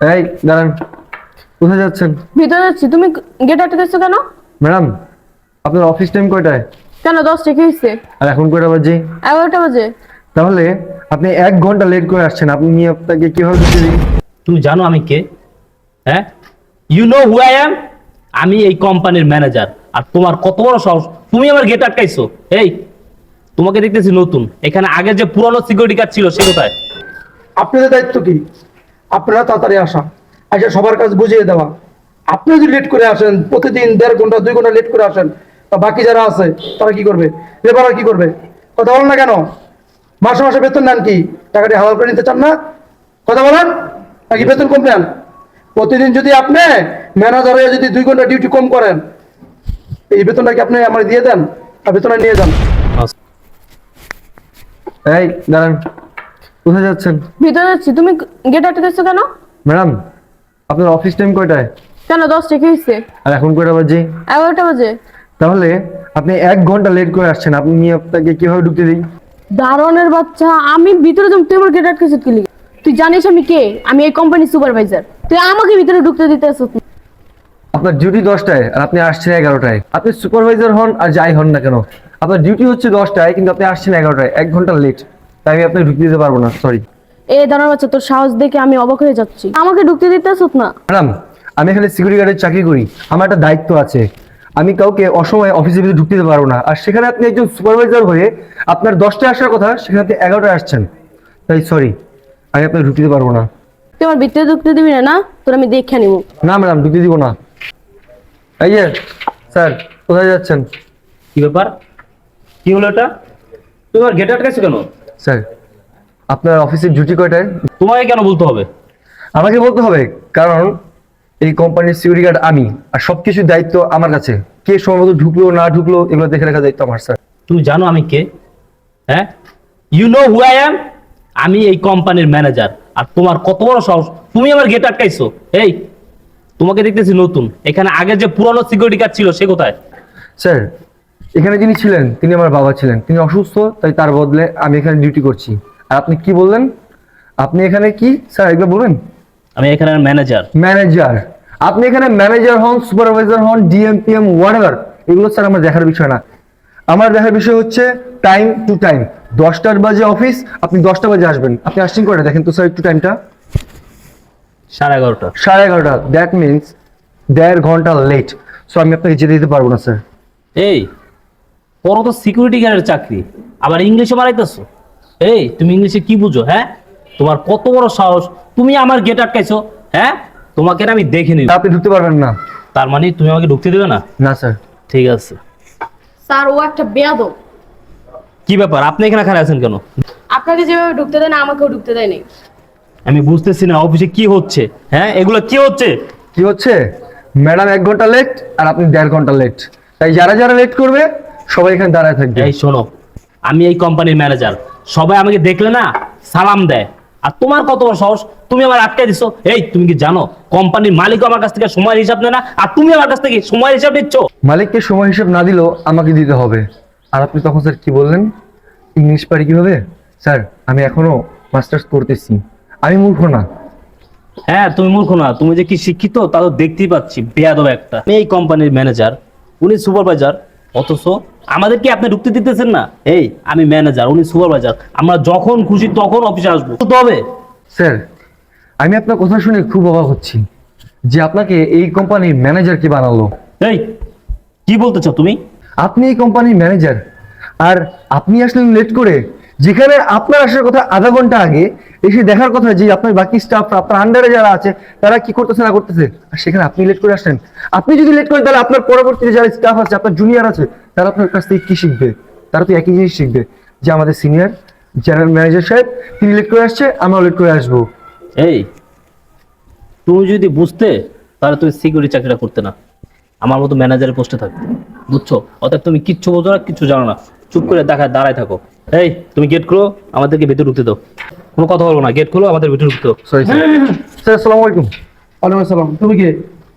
এই দাঁড়ান। কোথায় যাচ্ছেন? ভিতরে যাচ্ছি। তুমি গেট আটকেছো কেন? ম্যাডাম আপনার অফিস টাইম কয়টায়? কেন দশটা কি হয়েছে? আর এখন কয়টা বাজে? এগারোটা বাজে। তাহলে আপনি এক ঘণ্টা লেট করে আসছেন। আপনি নিয়ে আপনাকে কীভাবে দিই? তুমি জানো আমি কে? হ্যাঁ? You know who I am আমি এই কোম্পানির ম্যানেজার আর তোমার কত বড় সাহস? তুমি আমার গেট আটকাইছো। এই তোমাকে দেখতেছি নতুন। এখানে আগে যে পুরনো সিকিউরিটি গার্ড ছিল সে কোথায়? আপনাদের দায়িত্ব কি? আপনারা তাড়াতাড়ি আসা। আচ্ছা সবার কাছে বুঝিয়ে দেওয়া। আপনি যদি লেট করে আসেন প্রতিদিন দেড় ঘণ্টা দুই ঘণ্টা লেট করে আসেন তা বাকি যারা আছে তারা কি করবে? লেবাররা কি করবে? কথা বলেন না কেন? মাসে মাসে বেতন নেন কি? টাকাটি হাওয়া করে নিতে চান না? কথা বলেন? নাকি বেতন কম নেন? প্রতিদিন যদি আপনি ম্যানেজার হয়ে যদি দুই ঘণ্টা ডিউটি কম করেন এই বেতনটা কি আপনি আমার দিয়ে দেন? আর বেতনটা নিয়ে যান। এই দাঁড়ান। কোথায় যাচ্ছেন? ভিতরে যাচ্ছি। তুমি গেট আটকেছো কেন? ম্যাডাম আপনার অফিস টাইম কয়টায়? কেন দশটা কি হয়েছে? আর এখন কয়টা বাজে? এগারোটা বাজে। তাহলে আপনি এক ঘণ্টা লেট করে আসছেন। আপনি আপনাকে কীভাবে ঢুকতে দিই? দারোয়ানের বাচ্চা আমি ভিতরে যাব তুই আমার গেট আটকেছো কি? তুই জানিস আমি কে? আমি এই কোম্পানির সুপারভাইজার তুই আমাকে ভিতরে ঢুকতে দিতে আসছ আপনার ডিউটি দশটায় আর আপনি আসছেন এগারোটায়। আপনি সুপারভাইজার হন আর যাই হন না কেন। আপনার ডিউটি হচ্ছে দশটায় কিন্তু আপনি আসছেন এগারোটায়। এক ঘণ্টা লেট তাই আমি আপনাকে ঢুকতে দিতে পারব না সরি এ দারোয়ান বাচ্চা তোর সাহস দেখে আমি অবাক হয়ে যাচ্ছি। আমাকে ঢুকতে দিতে আসছ না। ম্যাডাম আমি এখানে সিকিউরিটি গার্ডের চাকরি করি আমার একটা দায়িত্ব আছে। আমি কাউকে অসময়ে অফিসের ভিতরে ঢুকতে দিতে পারব না। আর সেখানে আপনি একজন সুপারভাইজার হয়ে আপনার দশটায় আসার কথা সেখানে আপনি এগারোটায় আসছেন। তাই সরি আমি আপনাকে ঢুকতে দিতে পারব না। তুই আমার ভিতরে ঢুকতে দিবি না না? তোর আমি দেখে নিব। না ম্যাডাম ঢুকতে দিব না। এই যে স্যার কোথায় যাচ্ছেন? কি ব্যাপার? কি হলো এটা? তোমার গেট আটকাইছো কেন? স্যার আপনার অফিসের ডিউটি কয়টায়? তোমাকে কেন বলতে হবে? আমাকে বলতে হবে কারণ এই কোম্পানির সিকিউরিটি গার্ড আমি আর সবকিছুর দায়িত্ব আমার কাছে। কে সময় মতো ঢুকলো না ঢুকলো এগুলো দেখে রাখার দায়িত্ব আমার স্যার। তুমি জানো আমি কে? হ্যাঁ? You know who I am আমি এই কোম্পানির ম্যানেজার আর তোমার কত বড় সাহস? তুমি আমার গেট আটকাইছো। এই তোমাকে দেখতেছি নতুন। এখানে আগে যে পুরনো সিকিউরিটি গার্ড ছিল সে কোথায়? স্যার এখানে যিনি ছিলেন তিনি আমার বাবা ছিলেন। তিনি অসুস্থ তাই তার বদলে আমি এখানে ডিউটি করছি। আর আপনি কি বললেন? আপনি এখানে কি? স্যার একবার বলবেন? আমি এখানের ম্যানেজার ম্যানেজার আপনি এখানে ম্যানেজার হন সুপারভাইজার হন ডিএমপিএম হোয়াটএভার এগুলো স্যার আমার দেখার বিষয় না। আমার দেখার বিষয় হচ্ছে টাইম টু টাইম দশটার বাজে অফিস আপনি দশটা বাজে আসবেন। আপনি আসছেন করে দেখেন তো স্যার একটু টাইমটা সাড়ে এগারোটা। সাড়ে এগারোটা। দ্যাট মিনস দেড় ঘণ্টা লেট সো আমি আপনাকে যেতে দিতে পারব না স্যার। এই পরো তো সিকিউরিটি গার্ডের চাকরি। আবার ইংলিশে মারাইতেছো এই তুমি ইংলিশে কি বুঝো হ্যাঁ? তোমার কত বড় সাহস। তুমি আমার গেট আটকাইছো হ্যাঁ? তোমাকে না আমি দেখে নিব। আপনি ঢুকতে পারবেন না। তার মানে তুমি আমাকে ঢুকতে দেবে না? না স্যার। ঠিক আছে। স্যার ও একটা বেয়াদব। কি ব্যাপার? আপনি এখানে খারাপ আছেন কেন? আপনাকে যেভাবে ঢুকতে দেয় না আমাকেও ঢুকতে দেয় নাই। আমি বুঝতেছি না অফিসে কি হচ্ছে হ্যাঁ? এগুলো কি হচ্ছে? কি হচ্ছে? ম্যাডাম এক ঘণ্টা লেট আর আপনি দেড় ঘণ্টা লেট তাই যারা যারা লেট করবে সবাই এখানে দাঁড়ায় থাকবে। এই শোনো আমি এই কোম্পানির ম্যানেজার সবাই আমাকে দেখলে না সালাম দেয়। আর তোমার কত বড় সাহস? তুমি আমার আটকে দিছো। এই তুমি কি জানো? কোম্পানির মালিক আমার কাছ থেকে সময়ের হিসাব নেয় না আর তুমি আমার কাছ থেকে সময়ের হিসাব নিচ্ছ? মালিককে সময় হিসাব না দিলেও আমাকে দিতে হবে। আর আপনি তখন স্যার কি বললেন? ইংলিশ পারি কীভাবে? স্যার আমি এখনও মাস্টার্স করতেছি। আমি মূর্খ না। হ্যাঁ তুমি মূর্খ না। তুমি যে কি শিক্ষিত তা তো দেখতেই পাচ্ছি। বেয়াদব একটা। আমি এই কোম্পানির ম্যানেজার উনি সুপারভাইজার অথচ আমাদের কি আপনি ঢুকতে দিতেছেন না? এই আমি ম্যানেজার উনি সুপারভাইজার আমরা যখন খুশি তখন অফিসে আসব। তো হবে। স্যার আমি আপনার কথা শুনে খুব অবাক হচ্ছি যে আপনাকে এই কোম্পানির ম্যানেজার কি বানালো। এই কি বলতে চাও তুমি? আপনি এই কোম্পানির ম্যানেজার আর আপনি আসলেন লেট করে যেখানে আপনার আসার কথা আধা ঘণ্টা আগে এসে দেখার কথা যে আপনার বাকি স্টাফ আপনার আন্ডারে যারা আছে, তারা কি করতেছে না করতেছে? আর সেখানে আপনি লেট করে আসলেন। আপনি যদি লেট করেন, তাহলে আপনার পরবর্তীতে যারা স্টাফ আছে, আপনার জুনিয়র আছে, তারা আপনার কাছ থেকে কি শিখবে? তারা তো একই জিনিস শিখবে। যে আমাদের সিনিয়র জেনারেল ম্যানেজার সাহেব, তিনি লেট করে আসছে, আমরাও লেট করে আসব। এই, তুমি যদি বুঝতে, তাহলে তুমি সিকিউরিটি চাকরিটা করতে না। আমার মতো ম্যানেজারের পোস্টে থাকবে বুঝছ? অতএব তুমি কিচ্ছু বোঝো না, কিচ্ছু জানো না। চুপ করে দেখায় দাঁড়ায় থাকো। এই তুমি গেট খুলো আমাদেরকে ভেতরে ঢুকতে দাও। কোনো কথা বলব না গেট খুলো আমাদের ভেতরে ঢুকতে দাও। সরি স্যার স্যার আসসালামু আলাইকুম। ওয়ালাইকুম আসসালাম। তুমি কে?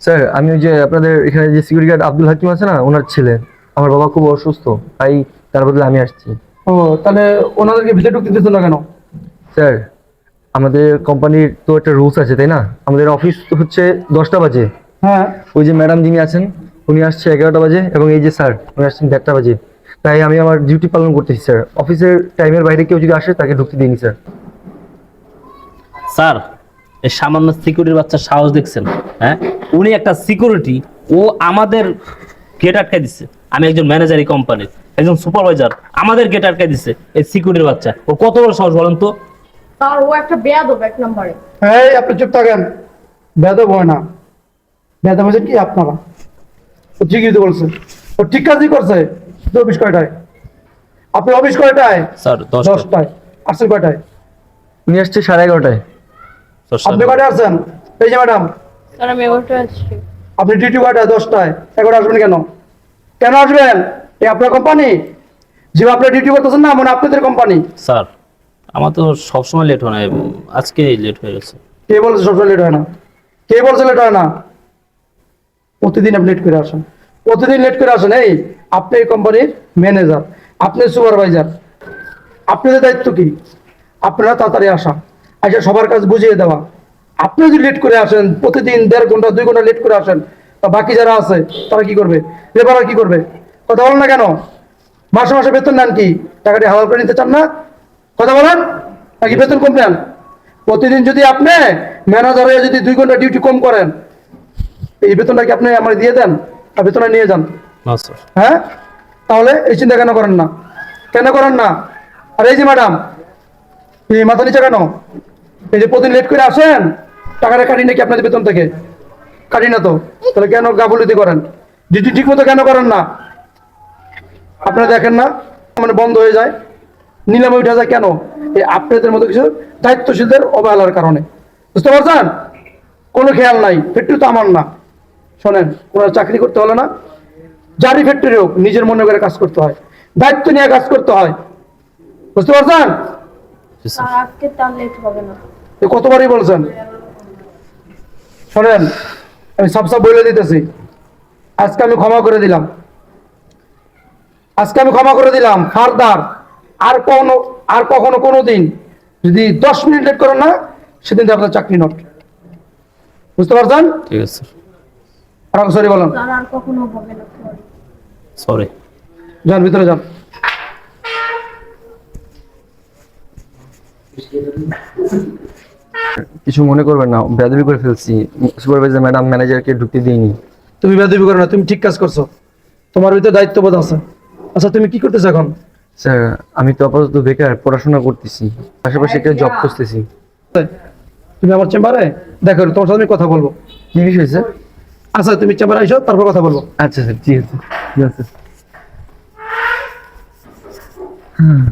স্যার আমি ওই যে আপনাদের এখানে যে সিকিউরিটি গার্ড আব্দুল হাকিম আছে না ওনার ছেলে। আমার বাবা খুব অসুস্থ তাই তার বদলে আমি আসছি। ও তাহলে ওনাদেরকে ভিতরে ঢুকতে দিতেছো না কেন? স্যার আমাদের কোম্পানির তো একটা রুলস আছে তাই না? আমাদের অফিস তো হচ্ছে দশটা বাজে। হ্যাঁ। ওই যে ম্যাডাম যিনি আছেন উনি আসছে এগারোটা বাজে এবং এই যে স্যার উনি আসছেন দেড়টা বাজে। তাই আমি আমার ডিউটি পালন করতেছি স্যার অফিসের টাইমের বাইরে কেউ যদি আসে তাকে ঢুকতে দিইনি স্যার স্যার এই সামান্য সিকিউরিটির বাচ্চা সাহস দেখছেন হ্যাঁ? উনি একটা সিকিউরিটি ও আমাদের গেট আটকে দিচ্ছে আমি একজন ম্যানেজার এই কোম্পানির একজন সুপারভাইজার আমাদের গেট আটকে দিচ্ছে এই সিকিউরিটির বাচ্চা। ও কত বড় সাহস বলেন তো? তার ও একটা বেয়াদব এক নম্বরে। এই আপনি চুপ থাকেন। বেদব হয় না। বেদব হয়েছে কি আপনারা? ও ঠিকই তো বলছে। ও ঠিক কাজই করছে। অফিস কয়টায়? আপনি অফিস কয়টায়? স্যার দশ দশটায়। আসছেন কয়টায়? উনি আসছে সাড়ে এগারোটায়। আপনি কয়টায় আসছেন? এই যে ম্যাডাম। স্যার আমি ওটা আসছি। আপনি ডিউটি কয়টায়? দশটায়। এগারোটা আসবেন কেন? কেন আসবেন? এই আপনার কোম্পানি? যে আপনি ডিউটি করতেছেন না মানে আপনাদের কোম্পানি। স্যার আমার তো সবসময় লেট হয় না আজকে লেট হয়ে গেছে। কে বলছে সবসময় লেট হয় না? কে বলছে লেট হয় না? প্রতিদিন আপনি লেট করে আসেন। প্রতিদিন লেট করে আসেন এই আপনি এই কোম্পানির ম্যানেজার আপনি সুপারভাইজার আপনাদের দায়িত্ব কি? আপনারা তাড়াতাড়ি আসা। আচ্ছা সবার কাজ বুঝিয়ে দেওয়া। আপনি যদি লেট করে আসেন, প্রতিদিন দেড় ঘণ্টা, দুই ঘণ্টা লেট করে আসেন, তা বাকি যারা আছে, তারা কি করবে? লেবাররা কি করবে? কথা বলেন না কেন? মাসে মাসে বেতন নেন কি? টাকাটি হালাল করে নিতে চান না? কথা বলেন? নাকি বেতন কম নেন? প্রতিদিন যদি আপনি ম্যানেজার যদি দুই ঘণ্টা ডিউটি কম করেন, এই বেতনটা কি আপনি আমার দিয়ে দেন? আর বেতনে নিয়ে যান। হ্যাঁ? তাহলে এই চিন্তা কেন করেন না? কেন করেন না? আর এই যে ম্যাডাম এই মাথা নিচে কেন? এই যে প্রতিদিন লেট করে আসেন, টাকাটা কাটি নাকি আপনাদের বেতন থেকে? কাটি না তো। তাহলে কেন গাফুলিতি করেন? ডিউটি ঠিক মতো কেন করেন না? আপনারা দেখেন না মানে বন্ধ হয়ে যায়। নিলামে উঠে যায় কেন? এই আপনাদের মতো কিছু দায়িত্বশীলদের অবহেলার কারণে। বুঝতে পারছেন? কোনো খেয়াল নাই ফ্যাক্টরি তো আমার না। শোনেন, কোনো চাকরি করতে হলে না যারই ফ্যাক্টরি হোক নিজের মনে করে কাজ করতে হয়। দায়িত্ব নিয়ে কাজ করতে হয়। বুঝতে পারছেন? কতবারই বলছেন? শোনেন আমি সব সব বলে দিতেছি। আজকে আমি ক্ষমা করে দিলাম। আজকে আমি ক্ষমা করে দিলাম ফারদার আর কখনো আর কখনো কোনো দিন যদি দশ মিনিট লেট করেন না সেদিন আপনার চাকরি নট বুঝতে পারছেন? ঠিক আছে আর সরি বলেন। আর কখনো হবে না। সরি যান ভিতরে যান। কিছু মনে করবেন না বেদবি করে ফেলছি। সুপারভাইজার ম্যাডাম ম্যানেজারকে ঢুকতে দিইনি। তুমি বেদবি করো না তুমি ঠিক কাজ করছ। তোমার ভিতরে দায়িত্ববোধ আছে। আচ্ছা তুমি কি করতেছো এখন? স্যার আমি তো আপাতত বেকার পড়াশোনা করতেছি। পাশাপাশি একটা জব খুঁজতেছি। তুমি আমার চেম্বারে? দেখো তোমার সাথে আমি কথা বলব। কি বিষয় স্যার? আচ্ছা তুমি চেম্বারে আইসো তারপর কথা বলব। আচ্ছা স্যার ঠিক আছে। Yes, sir. Hmm.